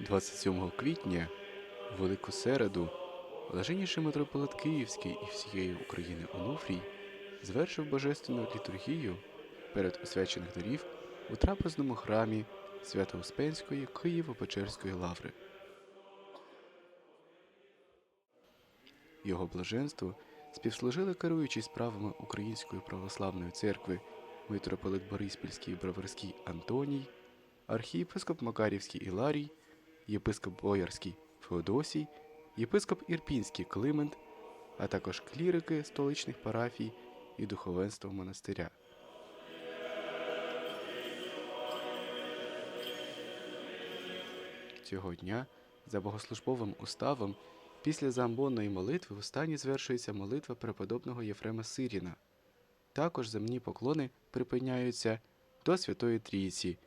27 квітня, в Велику середу, блаженніший митрополит Київський і всієї України Онуфрій звершив божественну літургію перед освячених дарів у трапезному храмі Свято-Успенської Києво-Печерської лаври. Його блаженству співслужили керуючий справами Української православної церкви митрополит Бориспільський і Броварський Антоній, архієпископ Макарівський Іларій, єпископ Боярський Феодосій, єпископ Ірпінський Климент, а також клірики столичних парафій і духовенство монастиря. Цього дня за богослужбовим уставом після заамбонної молитви в стані звершується молитва преподобного Єфрема Сиріна. Також земні поклони припиняються до Святої Трійці.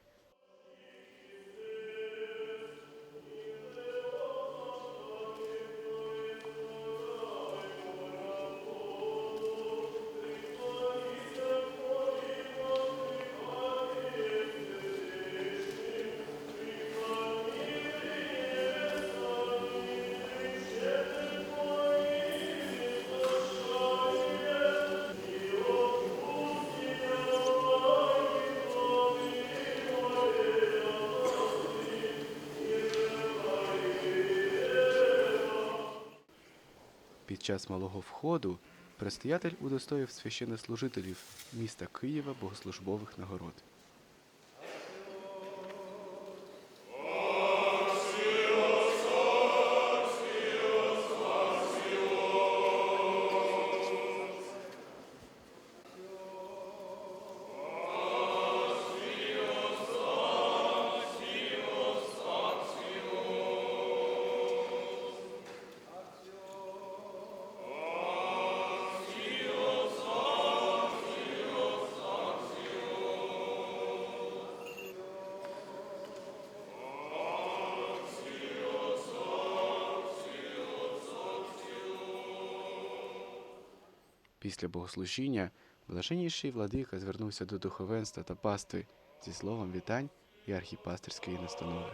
Під час малого входу предстоятель удостоїв священнослужителів міста Києва богослужбових нагород. Після богослужіння блаженніший владика звернувся до духовенства та пастви зі словом вітань і архіпастерської настанови.